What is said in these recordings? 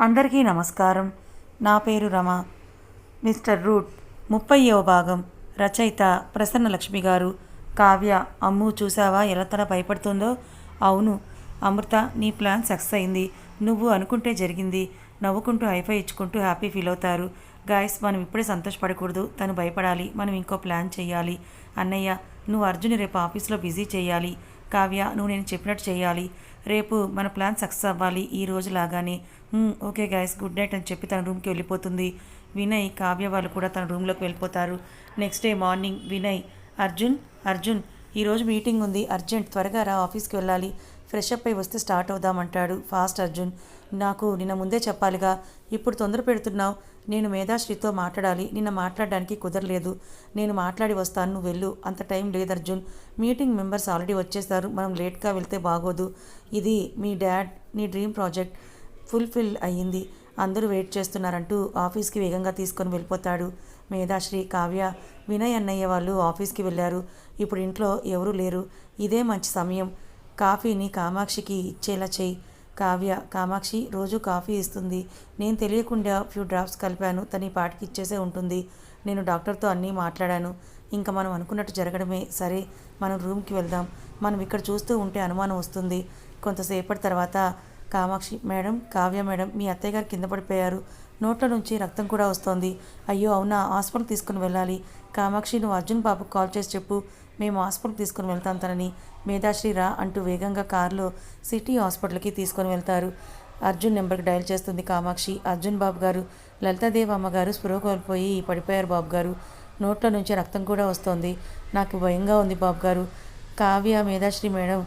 అందరికీ నమస్కారం. నా పేరు రమ. మిస్టర్ రూట్ ముప్పైవ భాగం. రచయిత ప్రసన్న లక్ష్మి గారు. కావ్య అమ్ము చూసావా ఎలా తన భయపడుతుందో? అవును. అమృత నీ ప్లాన్ సక్సెస్ అయింది. నువ్వు అనుకుంటే జరిగింది. నవ్వుకుంటూ హైఫై ఇచ్చుకుంటూ హ్యాపీ ఫీల్ అవుతారు. గాయస్ మనం ఇప్పుడే సంతోషపడకూడదు. తను భయపడాలి. మనం ఇంకో ప్లాన్ చేయాలి అన్నయ్య నువ్వు అర్జున్ రేపు ఆఫీస్లో బిజీ చేయాలి కావ్య నువ్వు నేను చెప్పినట్టు చేయాలి రేపు మన ప్లాన్ సక్సెస్ అవ్వాలి ఈ రోజు లాగానే. ఓకే గాయస్ గుడ్ నైట్ అని చెప్పి తన రూమ్కి వెళ్ళిపోతుంది. వినయ్ కావ్య వాళ్ళు కూడా తన రూమ్లోకి వెళ్ళిపోతారు. Next day morning Vinay Arjun Arjun ఈరోజు మీటింగ్ ఉంది. అర్జెంట్ త్వరగా రా ఆఫీస్కి వెళ్ళాలి. ఫ్రెష్ అప్ అయి వస్తే స్టార్ట్ అవుదామంటాడు ఫాస్ట్ అర్జున్. నాకు నిన్న ముందే చెప్పాలిగా. ఇప్పుడు తొందర పెడుతున్నావు. నేను మేధాశ్రీతో మాట్లాడాలి. నిన్న మాట్లాడడానికి కుదరలేదు. నేను మాట్లాడి వస్తాను. నువ్వు వెళ్ళు. అంత టైం లేదు అర్జున్. మీటింగ్ మెంబర్స్ ఆల్రెడీ వచ్చేసారు. మనం లేట్గా వెళ్తే బాగోదు. ఇది మీ డాడ్ నీ డ్రీమ్ ప్రాజెక్ట్. ఫుల్ఫిల్ అయ్యింది. అందరూ వెయిట్ చేస్తున్నారంటూ ఆఫీస్కి వేగంగా తీసుకొని వెళ్ళిపోతాడు మేధాశ్రీ కావ్య. వినయ్ అన్నయ్య వాళ్ళు ఆఫీస్కి వెళ్ళారు. ఇప్పుడు ఇంట్లో ఎవరూ లేరు. ఇదే మంచి సమయం. కాఫీని కామాక్షికి ఇచ్చేలా చేయి. కావ్య కామాక్షి రోజు కాఫీ ఇస్తుంది. నేను తెలియకుండా ఫ్యూ డ్రాప్స్ కలిపాను. తని పాటికి ఇచ్చేసే ఉంటుంది. నేను డాక్టర్తో అన్నీ మాట్లాడాను. ఇంకా మనం అనుకున్నట్టు జరగడమే. సరే మనం రూమ్కి వెళ్దాం. మనం ఇక్కడ చూస్తూ ఉంటే అనుమానం వస్తుంది. కొంతసేపటి తర్వాత కామాక్షి మేడం కావ్య మేడం మీ అత్తయ్య గారు కింద పడిపోయారు. నోట్ల నుంచి రక్తం కూడా వస్తోంది. అయ్యో అవునా? హాస్పిటల్ తీసుకుని వెళ్ళాలి. కామాక్షి నువ్వు అర్జున్ బాబుకు కాల్ చేసి చెప్పు. మేము హాస్పిటల్కి తీసుకుని వెళ్తాం తనని. మేధాశ్రీ రా అంటూ వేగంగా కారులో సిటీ హాస్పిటల్కి తీసుకొని వెళ్తారు. అర్జున్ నెంబర్కి డయల్ చేస్తుంది కామాక్షి. అర్జున్ బాబు గారు లలితాదేవి అమ్మగారు స్పృహ కోల్పోయి పడిపోయారు బాబు గారు. నోట్లో నుంచి రక్తం కూడా వస్తోంది. నాకు భయంగా ఉంది బాబు గారు. కావ్య మేధాశ్రీ మేడం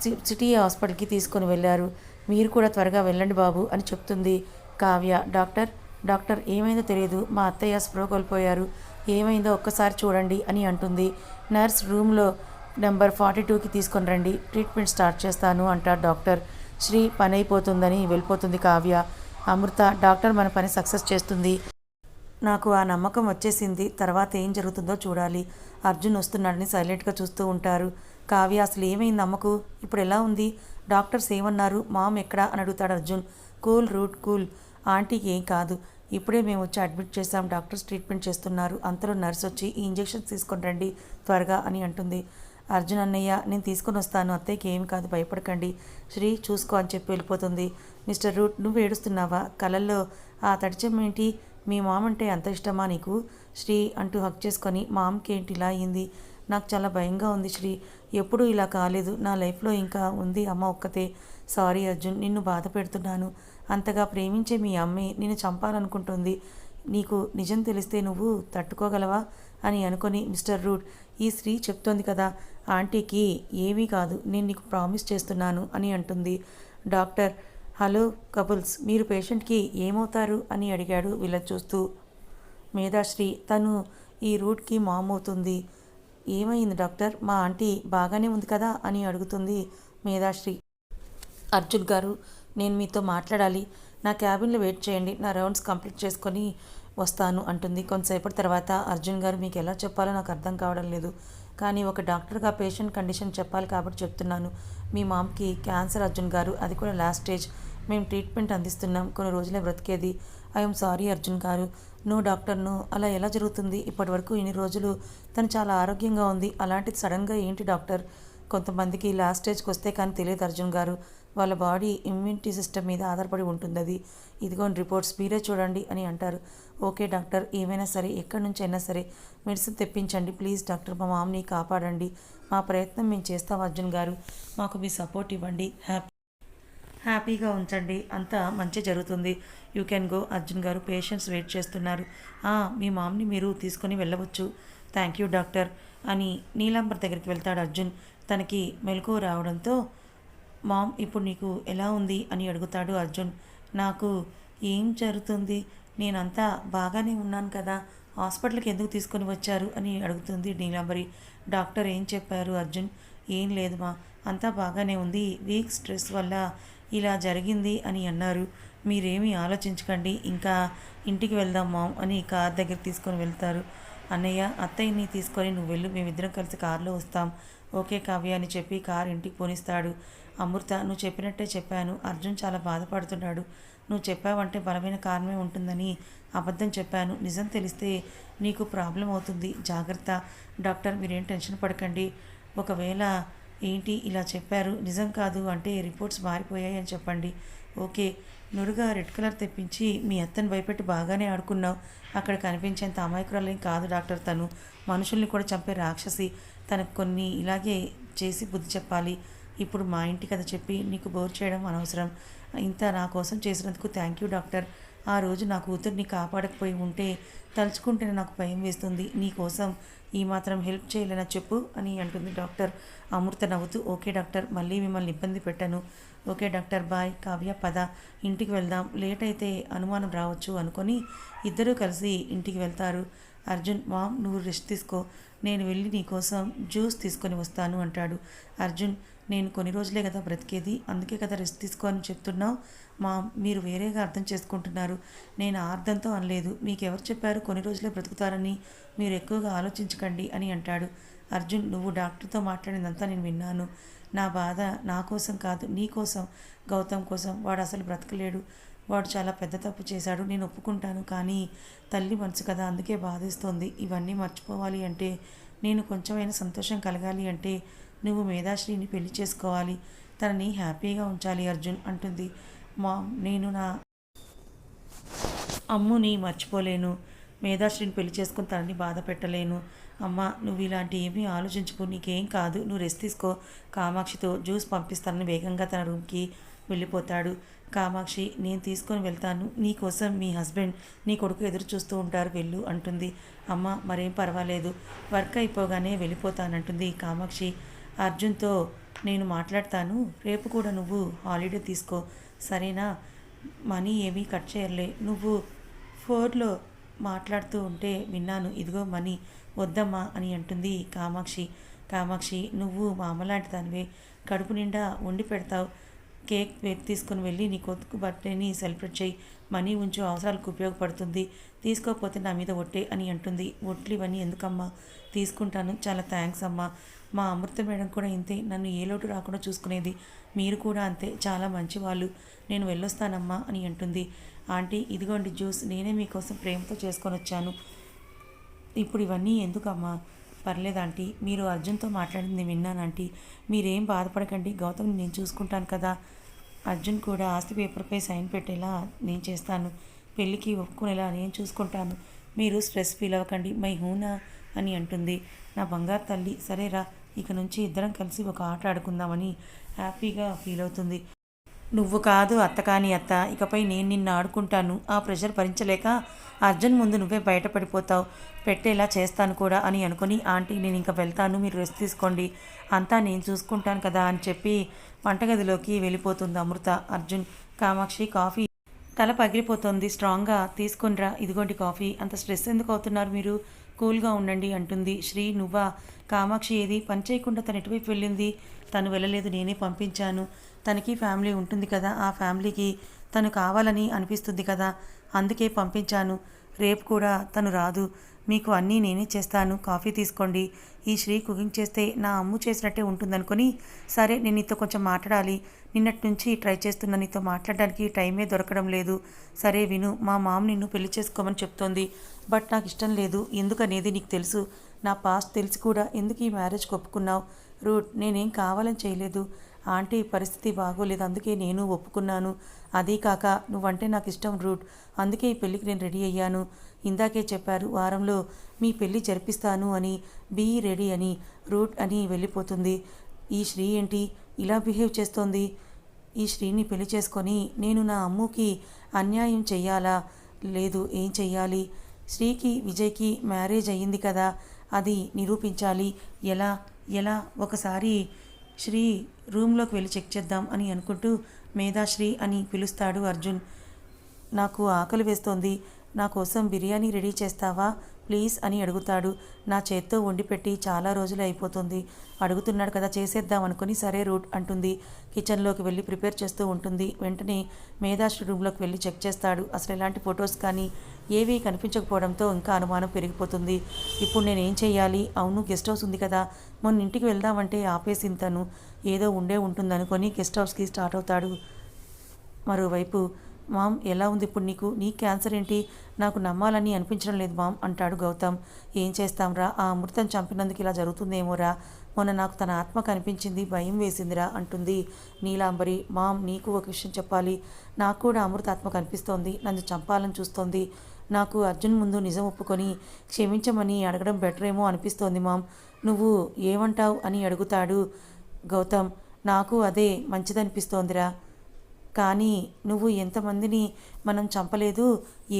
సి- సిటీ హాస్పిటల్కి తీసుకొని వెళ్ళారు. మీరు కూడా త్వరగా వెళ్ళండి బాబు అని చెప్తుంది కావ్య. డాక్టర్ డాక్టర్ ఏమైందో తెలియదు. మా అత్తయ్య స్ప్రో కోల్పోయారు. ఏమైందో ఒక్కసారి చూడండి అని అంటుంది. నర్స్ రూమ్లో నెంబర్ ఫార్టీ టూకి తీసుకొని రండి. ట్రీట్మెంట్ స్టార్ట్ చేస్తాను అంటారు డాక్టర్. శ్రీ పని అయిపోతుందని వెళ్ళిపోతుంది కావ్య. అమృత డాక్టర్ మన పని సక్సెస్ చేస్తుంది. నాకు ఆ నమ్మకం వచ్చేసింది. తర్వాత ఏం జరుగుతుందో చూడాలి. అర్జున్ వస్తున్నాడని సైలెంట్గా చూస్తూ ఉంటారు. కావ్య అసలు ఏమైంది అమ్మకు? ఇప్పుడు ఎలా ఉంది? డాక్టర్స్ ఏమన్నారు? మామ్ ఎక్కడా? అని అడుగుతాడు అర్జున్. Cool route cool. ఆంటీకి ఏం కాదు. ఇప్పుడే మేము వచ్చి అడ్మిట్ చేసాం డాక్టర్స్ ట్రీట్మెంట్ చేస్తున్నారు. అంతలో నర్స్ వచ్చి ఈ ఇంజెక్షన్స్ తీసుకొని రండి త్వరగా అని అంటుంది. అర్జున్ అన్నయ్య నేను తీసుకొని వస్తాను అత్తయ్యకి ఏం కాదు భయపడకండి. శ్రీ చూసుకో అని చెప్పి వెళ్ళిపోతుంది. మిస్టర్ రూట్ నువ్వు ఏడుస్తున్నావా? కలల్లో ఆ తడిచం ఏంటి? మీ మామ అంటే అంత ఇష్టమా నీకు శ్రీ అంటూ హక్ చేసుకొని మామకి ఏంటి ఇలా అయింది? నాకు చాలా భయంగా ఉంది శ్రీ. ఎప్పుడూ ఇలా కాలేదు. నా లైఫ్లో ఇంకా ఉంది అమ్మ ఒక్కతే. సారీ అర్జున్ నిన్ను బాధ పెడుతున్నాను. అంతగా ప్రేమించే మీ అమ్మే నిన్ను చంపాలనుకుంటుంది. నీకు నిజం తెలిస్తే నువ్వు తట్టుకోగలవా? అని అనుకొని మిస్టర్ రూట్ ఈ స్త్రీ చెప్తోంది కదా ఆంటీకి ఏమీ కాదు నేను నీకు ప్రామిస్ చేస్తున్నాను అని అంటుంది. డాక్టర్ హలో కపుల్స్ మీరు పేషెంట్కి ఏమవుతారు? అని అడిగాడు వీళ్ళ చూస్తూ. మేధాశ్రీ తను ఈ రూట్కి మామవుతుంది. ఏమైంది డాక్టర్? మా ఆంటీ బాగానే ఉంది కదా? అని అడుగుతుంది మేధాశ్రీ. అర్జున్ గారు నేను మీతో మాట్లాడాలి. నా క్యాబిన్లో వెయిట్ చేయండి. నా రౌండ్స్ కంప్లీట్ చేసుకొని వస్తాను అంటుంది. కొంతసేపటి తర్వాత అర్జున్ గారు మీకు ఎలా చెప్పాలో నాకు అర్థం కావడం లేదు. కానీ ఒక డాక్టర్గా పేషెంట్ కండిషన్ చెప్పాలి కాబట్టి చెప్తున్నాను. మీ మామ్కి క్యాన్సర్ అర్జున్ గారు. అది కూడా లాస్ట్ స్టేజ్. మేము ట్రీట్మెంట్ అందిస్తున్నాం. కొన్ని రోజులే బ్రతికేది. ఐఎమ్ సారీ అర్జున్ గారు. నో డాక్టర్ను అలా ఎలా జరుగుతుంది? ఇప్పటివరకు ఇన్ని రోజులు తను చాలా ఆరోగ్యంగా ఉంది. అలాంటిది సడన్గా ఏంటి డాక్టర్? కొంతమందికి లాస్ట్ స్టేజ్కి వస్తే కానీ తెలియదు అర్జున్ గారు. వాళ్ళ బాడీ ఇమ్యూనిటీ సిస్టమ్ మీద ఆధారపడి ఉంటుంది అది ఇదిగోండి రిపోర్ట్స్ మీరే చూడండి అని అంటారు. ఓకే డాక్టర్ ఏమైనా సరే ఎక్కడి నుంచి అయినా సరే మెడిసిన్ తెప్పించండి. ప్లీజ్ డాక్టర్ మా మామని కాపాడండి. మా ప్రయత్నం మేము చేస్తాం అర్జున్ గారు. మాకు మీ సపోర్ట్ ఇవ్వండి. హ్యాపీ హ్యాపీగా ఉంచండి. అంతా మంచి జరుగుతుంది. యూ కెన్ గో అర్జున్ గారు పేషెంట్స్ వెయిట్ చేస్తున్నారు. మీ మామ్ని మీరు తీసుకొని వెళ్ళవచ్చు. థ్యాంక్ యూ డాక్టర్ అని నీలాంబర్ దగ్గరికి వెళ్తాడు అర్జున్. తనకి మెలకువ రావడంతో మామ్ ఇప్పుడు నీకు ఎలా ఉంది? అని అడుగుతాడు అర్జున్. నాకు ఏం జరుగుతుంది? నేనంతా బాగానే ఉన్నాను కదా. హాస్పిటల్కి ఎందుకు తీసుకొని వచ్చారు? అని అడుగుతుంది నీలాంబరి. డాక్టర్ ఏం చెప్పారు అర్జున్? ఏం లేదు మా అంతా బాగానే ఉంది. వీక్ స్ట్రెస్ వల్ల ఇలా జరిగింది అని అన్నారు. మీరేమీ ఆలోచించకండి ఇంకా ఇంటికి వెళ్దాం మామ్ అని కార్ దగ్గర తీసుకొని వెళ్తారు. అన్నయ్య అత్తయ్యని తీసుకొని నువ్వు వెళ్ళు మేమిద్దరం కలిసి కారులో వస్తాం. ఓకే కావ్య అని చెప్పి కారు ఇంటికి పోనిస్తాడు. అమృత నువ్వు చెప్పినట్టే చెప్పాను. అర్జున్ చాలా బాధపడుతున్నాడు. నువ్వు చెప్పావంటే బలమైన కారణమే ఉంటుందని అబద్ధం చెప్పాను. నిజం తెలిస్తే నీకు ప్రాబ్లం అవుతుంది. జాగ్రత్త. డాక్టర్ మీరేం టెన్షన్ పడకండి. ఒకవేళ ఏంటి ఇలా చెప్పారు? నిజం కాదు అంటే రిపోర్ట్స్ మారిపోయాయి అని చెప్పండి. ఓకే. నురుగా రెడ్ కలర్ తెప్పించి మీ అత్తని భయపెట్టి బాగానే ఆడుకున్నావు. అక్కడ కనిపించేంత అమాయకురాలేం కాదు డాక్టర్ తను. మనుషుల్ని కూడా చంపే రాక్షసి. తనకు కొన్ని ఇలాగే చేసి బుద్ధి చెప్పాలి. ఇప్పుడు మా ఇంటి కథ చెప్పి నీకు బోర్ చేయడం అనవసరం. ఇంత నా కోసం చేసినందుకు థ్యాంక్ యూ డాక్టర్. ఆ రోజు నా కూతుర్ని కాపాడకపోయి ఉంటే తలుచుకుంటేనే నాకు భయం వేస్తుంది. నీకోసం ఈ మాత్రం హెల్ప్ చేయలేనా చెప్పు అని అంటుంది డాక్టర్. అమృత నవ్వుతూ ఓకే డాక్టర్ మళ్ళీ మిమ్మల్ని ఇబ్బంది పెట్టాను. ఓకే డాక్టర్ బాయ్ కావ్య పద ఇంటికి వెళ్దాం. లేట్ అయితే అనుమానం రావచ్చు అనుకొని ఇద్దరూ కలిసి ఇంటికి వెళ్తారు. అర్జున్ మామ్ నువ్వు రెస్ట్ తీసుకో. నేను వెళ్ళి నీకోసం జ్యూస్ తీసుకొని వస్తాను అంటాడు. అర్జున్ నేను కొన్ని రోజులే కదా బ్రతికేది అందుకే కదా రెస్ట్ తీసుకో అని చెప్తున్నావు. మా మీరు వేరేగా అర్థం చేసుకుంటున్నారు. నేను ఆ అర్థంతో అనలేదు. మీకు ఎవరు చెప్పారు కొన్ని రోజులే బ్రతుకుతారని? మీరు ఎక్కువగా ఆలోచించకండి అని అంటాడు. అర్జున్ నువ్వు డాక్టర్తో మాట్లాడినంతా నేను విన్నాను. నా బాధ నా కోసం కాదు నీ కోసం గౌతమ్ కోసం. వాడు అసలు బ్రతకలేడు. వాడు చాలా పెద్ద తప్పు చేశాడు. నేను ఒప్పుకుంటాను కానీ తల్లి మనసు కదా అందుకే బాధిస్తోంది. ఇవన్నీ మర్చిపోవాలి అంటే నేను కొంచెమైనా సంతోషం కలగాలి అంటే నువ్వు మేధాశ్రీని పెళ్ళి చేసుకోవాలి. తనని హ్యాపీగా ఉంచాలి అర్జున్ అంటుంది. మా నేను నా అమ్ముని మర్చిపోలేను. మేధాశ్రీని పెళ్ళి చేసుకుని తనని బాధ పెట్టలేను. అమ్మ నువ్వు ఇలాంటి ఏమీ ఆలోచించుకో నీకేం కాదు. నువ్వు రెస్ట్ తీసుకో. కామాక్షితో జ్యూస్ పంపిస్తానని వేగంగా తన రూమ్కి వెళ్ళిపోతాడు. కామాక్షి నేను తీసుకొని వెళ్తాను. నీకోసం మీ హస్బెండ్ నీ కొడుకు ఎదురు చూస్తూ ఉంటారు. వెళ్ళు అంటుంది. అమ్మ మరేం పర్వాలేదు. వర్క్ అయిపోగానే వెళ్ళిపోతానంటుంది కామాక్షి. అర్జున్తో నేను మాట్లాడతాను. రేపు కూడా నువ్వు హాలిడే తీసుకో. సరేనా? మనీ ఏమీ కట్ చేయలే నువ్వు ఫోర్లో మాట్లాడుతూ ఉంటే విన్నాను. ఇదిగో మనీ. వద్దమ్మా అని అంటుంది కామాక్షి. కామాక్షి నువ్వు మా అమ్మలాంటి దానివే. కడుపు నిండా వండి పెడతావు. కేక్ వే- తీసుకుని వెళ్ళి నీ కొడుకు బర్త్డేని సెలబ్రేట్ చేయి. మనీ ఉంచు అవసరాలకు ఉపయోగపడుతుంది. తీసుకోకపోతే నా మీద ఒట్టే అని అంటుంది. ఒట్లు ఇవన్నీ ఎందుకమ్మా? తీసుకుంటాను. చాలా థ్యాంక్స్ అమ్మా. మా అమృత మేడం కూడా ఇంతే. నన్ను ఏ లోటు రాకుండా చూసుకునేది. మీరు కూడా అంతే చాలా మంచివాళ్ళు. నేను వెళ్ళొస్తానమ్మా అని అంటుంది. ఆంటీ ఇదిగోండి జ్యూస్ నేనే మీకోసం ప్రేమతో చేసుకొని వచ్చాను. ఇప్పుడు ఇవన్నీ ఎందుకమ్మా? పర్లేదు ఆంటీ మీరు అర్జున్తో మాట్లాడింది విన్నాను ఆంటీ. మీరేం బాధపడకండి గౌతమ్ని నేను చూసుకుంటాను కదా. అర్జున్ కూడా ఆస్తి పేపర్పై సైన్ పెట్టేలా నేను చేస్తాను. పెళ్ళికి ఒప్పుకునేలా నేను చూసుకుంటాను. మీరు స్ట్రెస్ ఫీల్ అవ్వకండి మై హూనా అని అంటుంది. నా బంగారు తల్లి సరేరా ఇక నుంచి ఇద్దరం కలిసి ఒక ఆట ఆడుకుందామని హ్యాపీగా ఫీల్ అవుతుంది. నువ్వు కాదు అత్త కాని అత్త. ఇకపై నేను నిన్ను ఆడుకుంటాను. ఆ ప్రెషర్ భరించలేక అర్జున్ ముందు నువ్వే బయటపడిపోతావు. పెట్టేలా చేస్తాను కూడా అని అనుకుని ఆంటీ నేను ఇంకా వెళ్తాను. మీరు రెస్ట్ తీసుకోండి. అంతా నేను చూసుకుంటాను కదా అని చెప్పి వంటగదిలోకి వెళ్ళిపోతుంది అమృత. అర్జున్ కామాక్షి కాఫీ. తల పగిలిపోతుంది. స్ట్రాంగ్గా తీసుకునిరా ఇదిగోండి కాఫీ. అంత స్ట్రెస్ ఎందుకు అవుతున్నారు మీరు? కూల్గా ఉండండి అంటుంది. శ్రీ నువ్వా? కామాక్షి ఏది? పని చేయకుండా తను ఎటువైపు వెళ్ళింది. తను వెళ్ళలేదు నేనే పంపించాను. తనకి ఫ్యామిలీ ఉంటుంది కదా ఆ ఫ్యామిలీకి తను కావాలని అనిపిస్తుంది కదా అందుకే పంపించాను. రేపు కూడా తను రాదు. మీకు అన్నీ నేనే చేస్తాను. కాఫీ తీసుకోండి. ఈ శ్రీ కుకింగ్ చేస్తే నా అమ్ము చేసినట్టే ఉంటుందనుకొని సరే నేను నీతో కొంచెం మాట్లాడాలి. నిన్నటి నుంచి ట్రై చేస్తున్నా నీతో మాట్లాడడానికి టైమే దొరకడం లేదు. సరే విను మా మామ నిన్ను పెళ్ళి చేసుకోమని చెప్తోంది. బట్ నాకు ఇష్టం లేదు. ఎందుకనేది నీకు తెలుసు. నా పాస్ట్ తెలిసి కూడా ఎందుకు ఈ మ్యారేజ్ ఒప్పుకున్నావు? రూట్ నేనేం కావాలని చేయలేదు. ఆంటీ పరిస్థితి బాగోలేదు. అందుకే నేను ఒప్పుకున్నాను. అదీ కాక నువ్వంటే నాకు ఇష్టం రూట్. అందుకే ఈ పెళ్ళికి నేను రెడీ అయ్యాను. ఇందాకే చెప్పారు వారంలో మీ పెళ్ళి జరిపిస్తాను అని బీ రెడీ అని. రూట్ అని వెళ్ళిపోతుంది. ఈ శ్రీ ఏంటి? ఇలా బిహేవ్ చేస్తోంది. ఈ శ్రీని పెళ్ళి చేసుకొని నేను నా అమ్ముకి అన్యాయం చెయ్యాలా? లేదు ఏం చెయ్యాలి? శ్రీకి విజయ్కి మ్యారేజ్ అయ్యింది కదా. అది నిరూపించాలి. ఎలా? ఎలా? ఒకసారి శ్రీ రూమ్లోకి వెళ్ళి చెక్ చేద్దాం అని అనుకుంటూ మేధాశ్రీ అని పిలుస్తాడు అర్జున్. నాకు ఆకలి వేస్తోంది. నా కోసం బిర్యానీ రెడీ చేస్తావా? ప్లీజ్ అని అడుగుతాడు. నా చేత్తో వండి పెట్టి చాలా రోజులు అయిపోతుంది. అడుగుతున్నాడు కదా చేసేద్దాం అనుకుని సరే రూట్ అంటుంది. కిచెన్లోకి వెళ్ళి ప్రిపేర్ చేస్తూ ఉంటుంది. వెంటనే మేధాశ్రీ రూమ్లోకి వెళ్ళి చెక్ చేస్తాడు. అసలు ఎలాంటి ఫొటోస్ కానీ ఏవీ కనిపించకపోవడంతో ఇంకా అనుమానం పెరిగిపోతుంది. ఇప్పుడు నేను ఏం చేయాలి అవును గెస్ట్ హౌస్ ఉంది కదా. మొన్న ఇంటికి వెళ్దామంటే ఆపేసింది తను ఏదో ఉండే ఉంటుందనుకొని గెస్ట్ హౌస్కి స్టార్ట్ అవుతాడు. మరోవైపు మామ్ ఎలా ఉంది ఇప్పుడు నీకు? నీ క్యాన్సర్ ఏంటి? నాకు నమ్మాలని అనిపించడం లేదు మామ్ అంటాడు గౌతమ్. ఏం చేస్తాంరా ఆ అమృతం చంపినందుకు ఇలా జరుగుతుందేమోరా మొన్న నాకు తన ఆత్మ కనిపించింది భయం వేసిందిరా అంటుంది నీలాంబరి. మామ్ నీకు ఒక విషయం చెప్పాలి. నాకు కూడా అమృత ఆత్మ కనిపిస్తోంది. నన్ను చంపాలని చూస్తోంది. నాకు అర్జున్ ముందు నిజం ఒప్పుకొని క్షమించమని అడగడం బెటర్ ఏమో అనిపిస్తోంది మామ్ నువ్వు ఏమంటావు అని అడుగుతాడు గౌతమ్. నాకు అదే మంచిదనిపిస్తోందిరా. కానీ నువ్వు ఎంతమందిని మనం చంపలేదు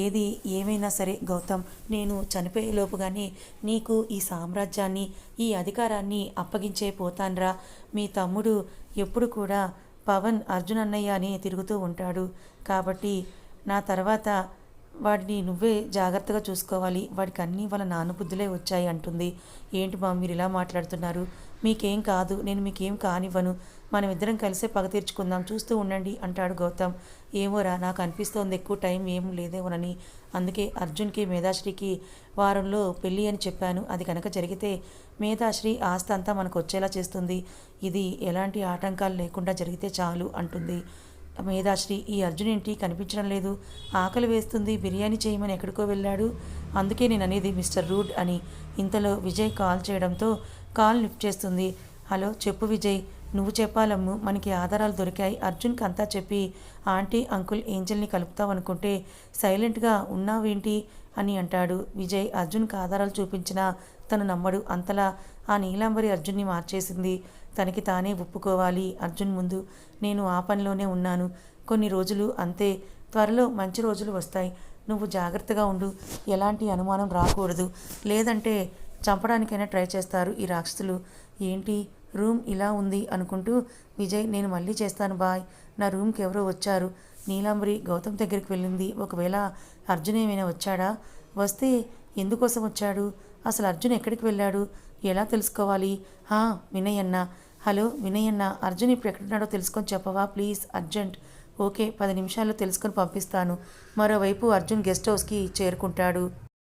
ఏది ఏమైనా సరే గౌతమ్. నేను చనిపోయేలోపుగానే నీకు ఈ సామ్రాజ్యాన్ని ఈ అధికారాన్ని అప్పగించే పోతాన్రా. మీ తమ్ముడు ఎప్పుడు కూడా పవన్ అర్జున్ అన్నయ్య అని తిరుగుతూ ఉంటాడు. కాబట్టి నా తర్వాత వాడిని నువ్వే జాగ్రత్తగా చూసుకోవాలి. వాడికి అన్నీ వాళ్ళ నాన్న బుద్ధులే వచ్చాయి అంటుంది. ఏంటి మా మీరు ఇలా మాట్లాడుతున్నారు? మీకేం కాదు. నేను మీకేం కానివ్వను. మనం ఇద్దరం కలిసే పగ తీర్చుకుందాం. చూస్తూ ఉండండి అంటాడు గౌతమ్. ఏమోరా నాకు అనిపిస్తోంది ఎక్కువ టైం ఏం లేదేమోనని. అందుకే అర్జున్కి మేధాశ్రీకి వారంలో పెళ్ళి అని చెప్పాను. అది కనుక జరిగితే మేధాశ్రీ ఆస్తి అంతా మనకు వచ్చేలా చేస్తుంది. ఇది ఎలాంటి ఆటంకాలు లేకుండా జరిగితే చాలు అంటుంది. మేధాశ్రీ ఈ అర్జున్ ఏంటి కనిపించడం లేదు. ఆకలి వేస్తుంది. బిర్యానీ చేయమని ఎక్కడికో వెళ్ళాడు. అందుకే నేను అనేది మిస్టర్ రూడ్ అని ఇంతలో విజయ్ కాల్ చేయడంతో కాల్ లిఫ్ట్ చేస్తుంది. హలో చెప్పు విజయ్. నువ్వు చెప్పాలమ్ము. మనకి ఆధారాలు దొరికాయి. అర్జున్కి అంతా చెప్పి ఆంటీ అంకుల్ ఏంజల్ని కలుపుతావనుకుంటే సైలెంట్గా ఉన్నావేంటి అని అంటాడు విజయ్. అర్జున్కి ఆధారాలు చూపించినా తను నమ్మడు. అంతలా ఆ నీలాంబరి అర్జున్ని మార్చేసింది. తనకి తానే ఒప్పుకోవాలి. అర్జున్ ముందు నేను ఆ పనిలోనే ఉన్నాను. కొన్ని రోజులు అంతే. త్వరలో మంచి రోజులు వస్తాయి. నువ్వు జాగ్రత్తగా ఉండు. ఎలాంటి అనుమానం రాకూడదు. లేదంటే చంపడానికైనా ట్రై చేస్తారు ఈ రాక్షసులు. ఏంటి? రూమ్ ఇలా ఉంది అనుకుంటూ విజయ్ నేను మళ్ళీ చేస్తాను బాయ్. నా రూమ్కి ఎవరో వచ్చారు. నీలాంబరి గౌతమ్ దగ్గరికి వెళ్ళింది. ఒకవేళ అర్జున్ ఏమైనా వచ్చాడా? వస్తే ఎందుకోసం వచ్చాడు? అసలు అర్జున్ ఎక్కడికి వెళ్ళాడు? ఎలా తెలుసుకోవాలి? హా వినయ్ అన్న హలో వినయ్ అన్న అర్జున్ ఇప్పుడు ఎక్కడున్నాడో తెలుసుకొని చెప్పవా? Please urgent. ఓకే పది నిమిషాల్లో తెలుసుకొని పంపిస్తాను. మరోవైపు అర్జున్ గెస్ట్ హౌస్కి చేరుకుంటాడు.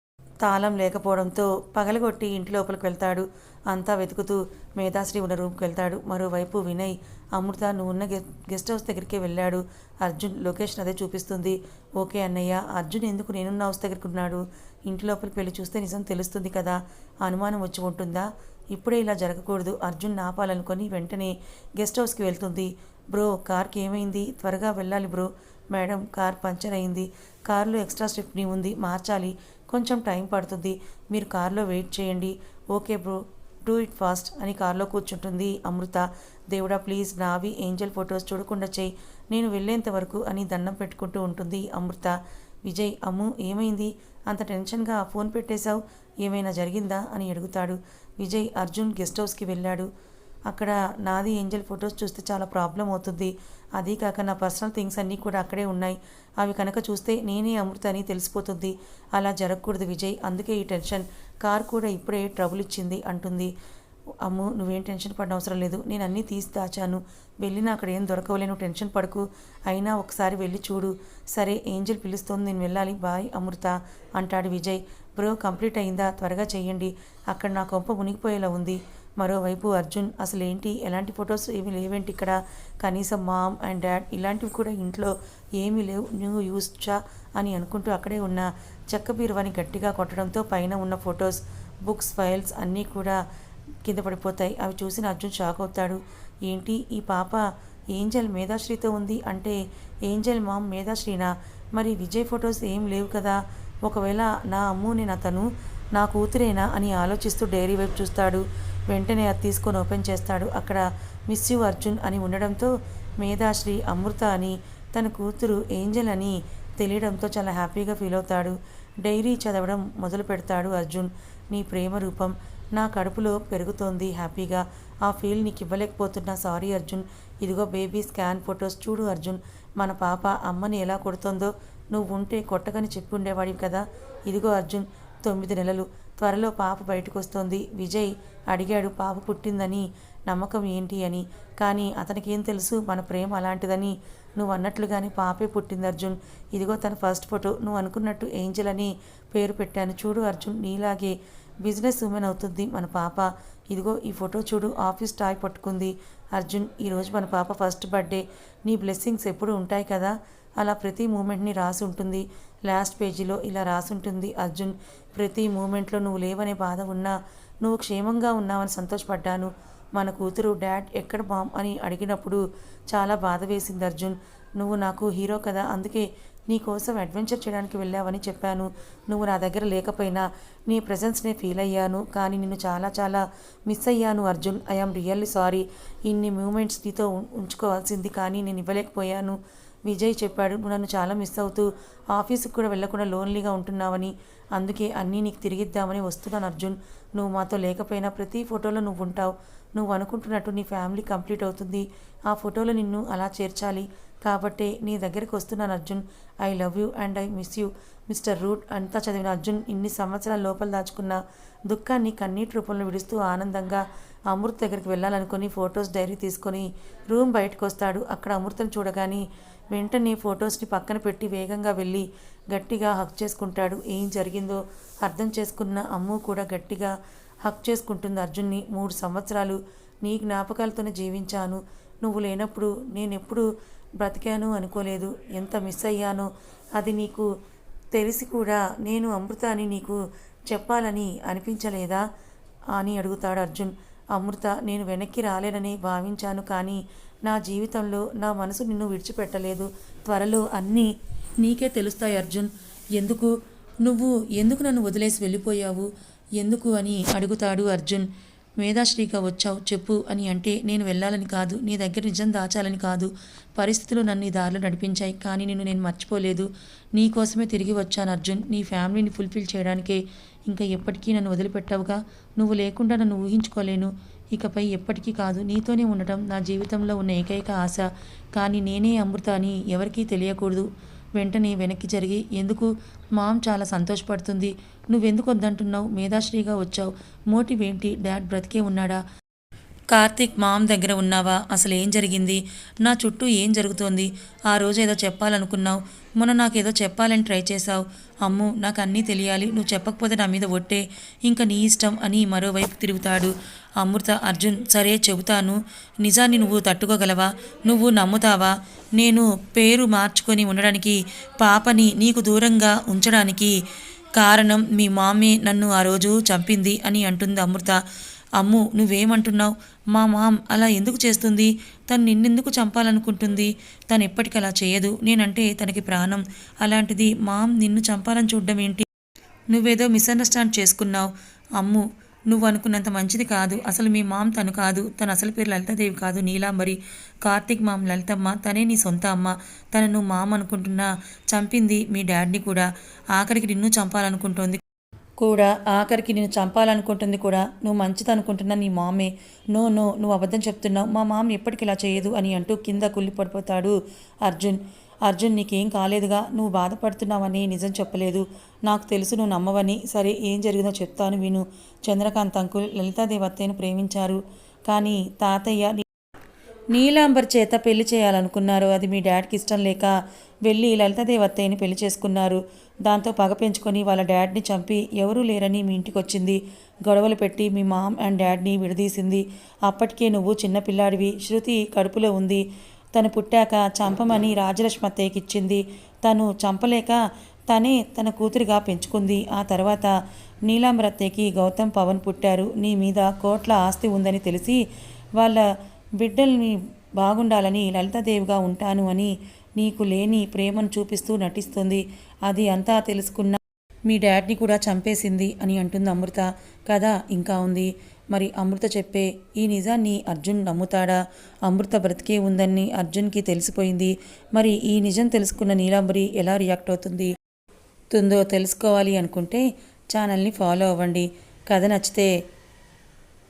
తాళం లేకపోవడంతో పగలగొట్టి ఇంటి లోపలికి వెళ్తాడు. అంతా వెతుకుతూ మేధాశ్రీ ఉన్న రూమ్కి వెళ్తాడు. మరోవైపు వినయ్ అమృత నువ్వు ఉన్న గెస్ట్ హౌస్ దగ్గరికి వెళ్ళాడు. అర్జున్ లొకేషన్ అదే చూపిస్తుంది. ఓకే అన్నయ్య అర్జున్ ఎందుకు నేనున్న హౌస్ దగ్గరికి ఉన్నాడు? ఇంటి లోపలికి వెళ్ళి చూస్తే నిజం తెలుస్తుంది కదా? అనుమానం వచ్చి ఉంటుందా? ఇప్పుడే ఇలా జరగకూడదు. అర్జున్ ఆపాలనుకొని వెంటనే గెస్ట్ హౌస్కి వెళ్తుంది. బ్రో కార్కి ఏమైంది? త్వరగా వెళ్ళాలి బ్రో. మేడం కార్ పంచర్ అయింది. కార్లో ఎక్స్ట్రా స్ట్రిప్ని ఉంది. మార్చాలి. కొంచెం టైం పడుతుంది. మీరు కార్లో వెయిట్ చేయండి. Okay bro. Do it fast అని కార్లో కూర్చుంటుంది అమృత. దేవుడా ప్లీజ్ నావి ఏంజల్ ఫొటోస్ చూడకుండా చేయి. నేను వెళ్ళేంత వరకు అని దండం పెట్టుకుంటూ ఉంటుంది అమృత. విజయ్ అమ్ము ఏమైంది? అంత టెన్షన్గా ఫోన్ పెట్టేశావు? ఏమైనా జరిగిందా? అని అడుగుతాడు. విజయ్ అర్జున్ గెస్ట్ హౌస్కి వెళ్ళాడు. అక్కడ నాది ఏంజల్ ఫొటోస్ చూస్తే చాలా ప్రాబ్లం అవుతుంది. అదీ కాక నా పర్సనల్ థింగ్స్ అన్నీ కూడా అక్కడే ఉన్నాయి. అవి కనుక చూస్తే నేనే అమృత అని తెలిసిపోతుంది. అలా జరగకూడదు విజయ్ అందుకే ఈ టెన్షన్. కార్ కూడా ఇప్పుడే ట్రబుల్ ఇచ్చింది అంటుంది. అమ్ము నువ్వేం టెన్షన్ పడిన అవసరం లేదు. నేను అన్నీ తీసి దాచాను. వెళ్ళినా అక్కడ ఏం దొరకవలేను టెన్షన్ పడకు. అయినా ఒకసారి వెళ్ళి చూడు. సరే ఏంజల్ పిలుస్తోంది. నేను వెళ్ళాలి. బాయ్ అమృత అంటాడు విజయ్. బ్రో కంప్లీట్ అయిందా? త్వరగా చేయండి అక్కడ నా కొంప మునిగిపోయేలా ఉంది. మరోవైపు అర్జున్ అసలు ఏంటి? ఎలాంటి ఫొటోస్ ఏమీ లేవేంటి ఇక్కడ? కనీసం మామ్ అండ్ డాడ్ ఇలాంటివి కూడా ఇంట్లో ఏమీ లేవు. నువ్వు యూస్చా అని అనుకుంటూ అక్కడే ఉన్న చెక్క బీరువాని గట్టిగా కొట్టడంతో పైన ఉన్న ఫొటోస్ బుక్స్ ఫైల్స్ అన్నీ కూడా కింద పడిపోతాయి. అవి చూసిన అర్జున్ షాక్ అవుతాడు. ఏంటి? ఈ పాప ఏంజల్ మేధాశ్రీతో ఉంది అంటే ఏంజల్ మామ్ మేధాశ్రీనా? మరి విజయ్ ఫొటోస్ ఏం లేవు కదా? ఒకవేళ నా అమ్ము నేను అతను నా కూతురేనా అని ఆలోచిస్తూ డైరీ వైపు చూస్తాడు. వెంటనే అది తీసుకొని ఓపెన్ చేస్తాడు. అక్కడ మిస్ యు అర్జున్ అని ఉండడంతో మేధాశ్రీ అమృత అని తన కూతురు ఏంజల్ అని తెలియడంతో చాలా హ్యాపీగా ఫీల్ అవుతాడు. డైరీ చదవడం మొదలు పెడతాడు అర్జున్. నీ ప్రేమ రూపం నా కడుపులో పెరుగుతోంది హ్యాపీగా. ఆ ఫీల్ నీకు ఇవ్వలేకపోతున్నా. సారీ అర్జున్. ఇదిగో బేబీ స్కాన్ ఫొటోస్ చూడు అర్జున్. మన పాప అమ్మని ఎలా కొడుతుందో నువ్వు ఉంటే కొట్టకని చెప్పి ఉండేవాడివి కదా. ఇదిగో అర్జున్ తొమ్మిది నెలలు. త్వరలో పాప బయటకు వస్తోంది విజయ్ అడిగాడు పాప పుట్టిందని నమ్మకం ఏంటి అని. కానీ అతనికేం తెలుసు? మన ప్రేమ అలాంటిదని. నువ్వు అన్నట్లుగానే పాపే పుట్టింది అర్జున్. ఇదిగో తన ఫస్ట్ ఫోటో. నువ్వు అనుకున్నట్టు ఏంజల్ అని పేరు పెట్టాను. చూడు అర్జున్ నీలాగే బిజినెస్ ఉమెన్ అవుతుంది మన పాప. ఇదిగో ఈ ఫోటో చూడు. ఆఫీస్ టాయ్ పట్టుకుంది. అర్జున్ ఈరోజు మన పాప ఫస్ట్ బర్త్డే. నీ బ్లెస్సింగ్స్ ఎప్పుడు ఉంటాయి కదా? అలా ప్రతి మూమెంట్ని రాసి ఉంటుంది. లాస్ట్ పేజీలో ఇలా రాసి ఉంటుంది అర్జున్ ప్రతి మూమెంట్లో నువ్వు లేవనే బాధ ఉన్నా నువ్వు క్షేమంగా ఉన్నావని సంతోషపడ్డాను. మన కూతురు డాడ్ ఎక్కడ బామ్? అని అడిగినప్పుడు చాలా బాధ వేసింది అర్జున్. నువ్వు నాకు హీరో కదా అందుకే నీ కోసం అడ్వెంచర్ చేయడానికి వెళ్ళావని చెప్పాను. నువ్వు నా దగ్గర లేకపోయినా నీ ప్రజెన్స్నే ఫీల్ అయ్యాను. కానీ నిన్ను చాలా చాలా మిస్ అయ్యాను Arjun. I am really sorry. ఇన్ని మూమెంట్స్ నీతో ఉంచుకోవాల్సింది కానీ నేను ఇవ్వలేకపోయాను. విజయ్ చెప్పాడు నువ్వు నన్ను చాలా మిస్ అవుతూ ఆఫీస్కి కూడా వెళ్ళకుండా లోన్లీగా ఉంటున్నావని. అందుకే అన్నీ నీకు తిరిగిద్దామని వస్తున్నాను అర్జున్. నువ్వు మాతో లేకపోయినా ప్రతి ఫోటోలో నువ్వు ఉంటావు నువ్వు అనుకుంటున్నట్టు నీ ఫ్యామిలీ కంప్లీట్ అవుతుంది. ఆ ఫోటోలో నిన్ను అలా చేర్చాలి. కాబట్టే నీ దగ్గరికి వస్తున్నాను Arjun. I love you and I miss you. Mister root అంతా చదివిన అర్జున్ ఇన్ని సంవత్సరాల లోపల దాచుకున్న దుఃఖాన్ని కన్నీటి రూపంలో విడుస్తూ ఆనందంగా అమృత్ దగ్గరికి వెళ్ళాలనుకుని ఫొటోస్ డైరీ తీసుకొని రూమ్ బయటకు వస్తాడు అక్కడ అమృతను చూడగానే వెంటనే ఫొటోస్ని పక్కన పెట్టి వేగంగా వెళ్ళి గట్టిగా హక్ చేసుకుంటాడు. ఏం జరిగిందో అర్థం చేసుకున్న అమ్ము కూడా గట్టిగా హక్ చేసుకుంటుంది అర్జున్ని. మూడు సంవత్సరాలు నీ జ్ఞాపకాలతోనే జీవించాను. నువ్వు లేనప్పుడు నేనెప్పుడు బ్రతికాను అనుకోలేదు. ఎంత మిస్ అయ్యానో అది నీకు తెలిసి కూడా నేను అమృత అని నీకు చెప్పాలని అనిపించలేదా? అని అడుగుతాడు అర్జున్. అమృత నేను వెనక్కి రాలేనని భావించాను కానీ నా జీవితంలో నా మనసు నిన్ను విడిచిపెట్టలేదు. త్వరలో అన్నీ నీకే తెలుస్తాయి అర్జున్. ఎందుకు? నువ్వు ఎందుకు నన్ను వదిలేసి వెళ్ళిపోయావు? ఎందుకు అని అడుగుతాడు అర్జున్. మేధాశ్రీగా వచ్చావు చెప్పు అని అంటే నేను వెళ్ళాలని కాదు నీ దగ్గర నిజం దాచాలని కాదు. పరిస్థితులు నన్ను ఈ దారిలో నడిపించాయి కానీ నిన్ను నేను మర్చిపోలేదు. నీ కోసమే తిరిగి వచ్చాను అర్జున్. నీ ఫ్యామిలీని ఫుల్ఫిల్ చేయడానికే ఇంకా ఎప్పటికీ నన్ను వదిలిపెట్టావుగా? నువ్వు లేకుండా నన్ను ఊహించుకోలేను. ఇకపై ఎప్పటికీ కాదు. నీతోనే ఉండటం నా జీవితంలో ఉన్న ఏకైక ఆశ. కానీ నేనే అమృత అని ఎవరికీ తెలియకూడదు. వెంటనే వెనక్కి జరిగి ఎందుకు? మామ్ చాలా సంతోషపడుతుంది. నువ్వెందుకు వద్దంటున్నావు? మేధాశ్రీగా వచ్చావు. మోటివేంటి? డాడ్ బ్రతికే ఉన్నాడా? కార్తీక్ మామ్ దగ్గర ఉన్నావా? అసలు ఏం జరిగింది? నా చుట్టూ ఏం జరుగుతోంది? ఆ రోజు ఏదో చెప్పాలనుకున్నావు. మొన్న నాకేదో చెప్పాలని ట్రై చేశావు. అమ్ము నాకు అన్నీ తెలియాలి. నువ్వు చెప్పకపోతే నా మీద ఒట్టే. ఇంకా నీ ఇష్టం అని మరోవైపు తిరుగుతాడు. అమృత అర్జున్ సరే చెబుతాను. నిజాన్ని నువ్వు తట్టుకోగలవా? నువ్వు నమ్ముతావా? నేను పేరు మార్చుకొని ఉండడానికి పాపని నీకు దూరంగా ఉంచడానికి కారణం మీ మామే నన్ను ఆ రోజు చంపింది అని అంటుంది అమృత. అమ్ము నువ్వేమంటున్నావు? మా మామ్ అలా ఎందుకు చేస్తుంది? తను నిన్నెందుకు చంపాలనుకుంటుంది? తను ఎప్పటికీ అలా చేయదు. నేనంటే తనకి ప్రాణం. అలాంటిది మామ్ నిన్ను చంపాలని చూడడం ఏంటి? నువ్వేదో మిస్అండర్స్టాండ్ చేసుకున్నావు. అమ్ము నువ్వు అనుకున్నంత మంచిది కాదు. అసలు మీ మామ్ తను కాదు. తన అసలు పేరు లలితాదేవి కాదు నీలాంబరి. కార్తీక్ మామ్ లలితమ్మ తనే నీ సొంత అమ్మ. తను నువ్వు మామ్ అనుకుంటున్నా. చంపింది మీ డాడ్ని కూడా. ఆఖరికి నిన్ను చంపాలనుకుంటోంది కూడా ఆఖరికి నేను చంపాలనుకుంటుంది కూడా. నువ్వు మంచిది అనుకుంటున్న నీ మామే. నో నో నువ్వు అబద్ధం చెప్తున్నావు. మా మామ ఎప్పటికి ఇలా చేయదు అని అంటూ కింద కుళ్ళి పడిపోతాడు అర్జున్. అర్జున్ నీకేం కాలేదుగా. నువ్వు బాధపడుతున్నావని నిజం చెప్పలేదు. నాకు తెలుసు నువ్వు నమ్మవని. సరే ఏం జరిగిందో చెప్తాను విను. చంద్రకాంత్ అంకుల్ లలితాదేవి అత్తయ్యను ప్రేమించారు. కానీ తాతయ్య నీ- నీలాంబర్ చేత పెళ్ళి చేయాలనుకున్నారు. అది మీ డాడ్కి ఇష్టం లేక వెళ్ళి లలితాదేవి అత్తయ్యని పెళ్ళి చేసుకున్నారు. దాంతో పగ పెంచుకొని వాళ్ళ డాడ్ని చంపి ఎవరూ లేరని మీ ఇంటికి వచ్చింది గొడవలు పెట్టి మీ మామ్ అండ్ డాడ్ని విడదీసింది. అప్పటికే నువ్వు చిన్నపిల్లాడివి శృతి కడుపులో ఉంది. తను పుట్టాక చంపమని రాజలక్ష్మి అత్తయ్యకి ఇచ్చింది. తను చంపలేక తనే తన కూతురిగా పెంచుకుంది. ఆ తర్వాత నీలాంబర్ అత్తయ్యకి గౌతమ్ పవన్ పుట్టారు. నీ మీద కోట్ల ఆస్తి ఉందని తెలిసి వాళ్ళ బిడ్డల్ని బాగుండాలని లలితాదేవిగా ఉంటాను అని నీకు లేని ప్రేమను చూపిస్తూ నటిస్తుంది. అది అంతా తెలుసుకున్న మీ డాడ్ని కూడా చంపేసింది అని అంటుంది అమృత. కథ ఇంకా ఉంది. మరి అమృత చెప్పే ఈ నిజాన్ని అర్జున్ నమ్ముతాడా? అమృత బ్రతికే ఉందని అర్జున్కి తెలిసిపోయింది. మరి ఈ నిజం తెలుసుకున్న నీలాంబరి ఎలా రియాక్ట్ అవుతుంది? తుందో తెలుసుకోవాలి అనుకుంటే ఛానల్ని ఫాలో అవ్వండి. కథ నచ్చితే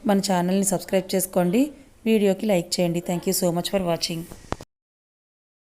మన ఛానల్ని సబ్స్క్రైబ్ చేసుకోండి. వీడియోకి లైక్ చేయండి. Thank you so much for watching